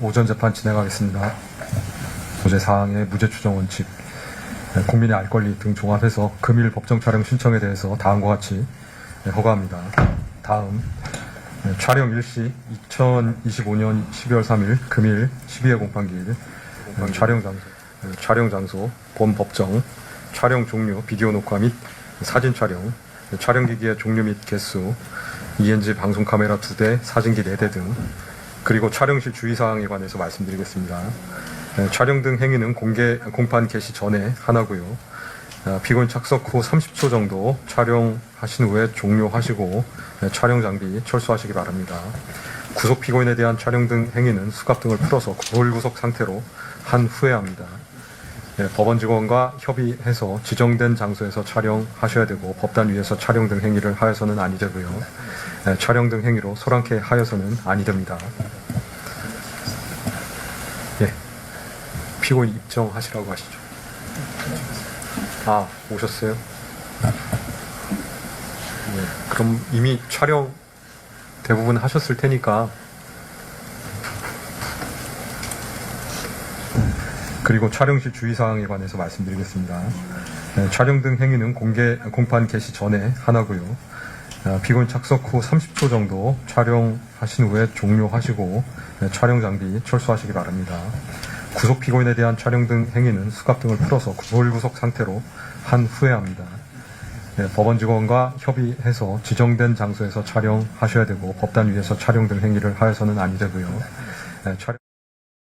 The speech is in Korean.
오전 재판 진행하겠습니다. 소재 사항의 무죄 추정 원칙, 네, 국민의 알 권리 등 종합해서 금일 법정 촬영 신청에 대해서 다음과 같이 네, 허가합니다. 다음 네, 촬영 일시 2025년 12월 3일 금일 12회 공판기일 네, 촬영 장소, 네, 촬영 장소 본 법정 촬영 종류 비디오 녹화 및 사진 촬영 네, 촬영기기의 종류 및 개수 ENG 방송 카메라 2대 사진기 4대 등 그리고 촬영실 주의사항에 관해서 말씀드리겠습니다. 네, 촬영 등 행위는 공개 공판 개시 전에 하나고요. 아, 피고인 착석 후 30초 정도 촬영하신 후에 종료하시고 네, 촬영 장비 철수하시기 바랍니다. 구속 피고인에 대한 촬영 등 행위는 수갑 등을 풀어서 불구속 상태로 한 후에 합니다. 네, 법원 직원과 협의해서 지정된 장소에서 촬영하셔야 되고 법단 위에서 촬영 등 행위를 하여서는 아니 되고요. 네, 촬영 등 행위로 소란케 하여서는 아니 됩니다. 예, 피고인 입정하시라고 하시죠. 아, 오셨어요? 네, 그럼 이미 촬영 대부분 하셨을 테니까 그리고 촬영실 주의사항에 관해서 말씀드리겠습니다. 네, 촬영 등 행위는 공개 공판 개시 전에 하나고요. 아, 피고인 착석 후 30초 정도 촬영하신 후에 종료하시고 네, 촬영 장비 철수하시기 바랍니다. 구속 피고인에 대한 촬영 등 행위는 수갑 등을 풀어서 불구속 상태로 한 후에 합니다. 네, 법원 직원과 협의해서 지정된 장소에서 촬영하셔야 되고 법단 위에서 촬영 등 행위를 하여서는 아니 되고요. 네, 촬영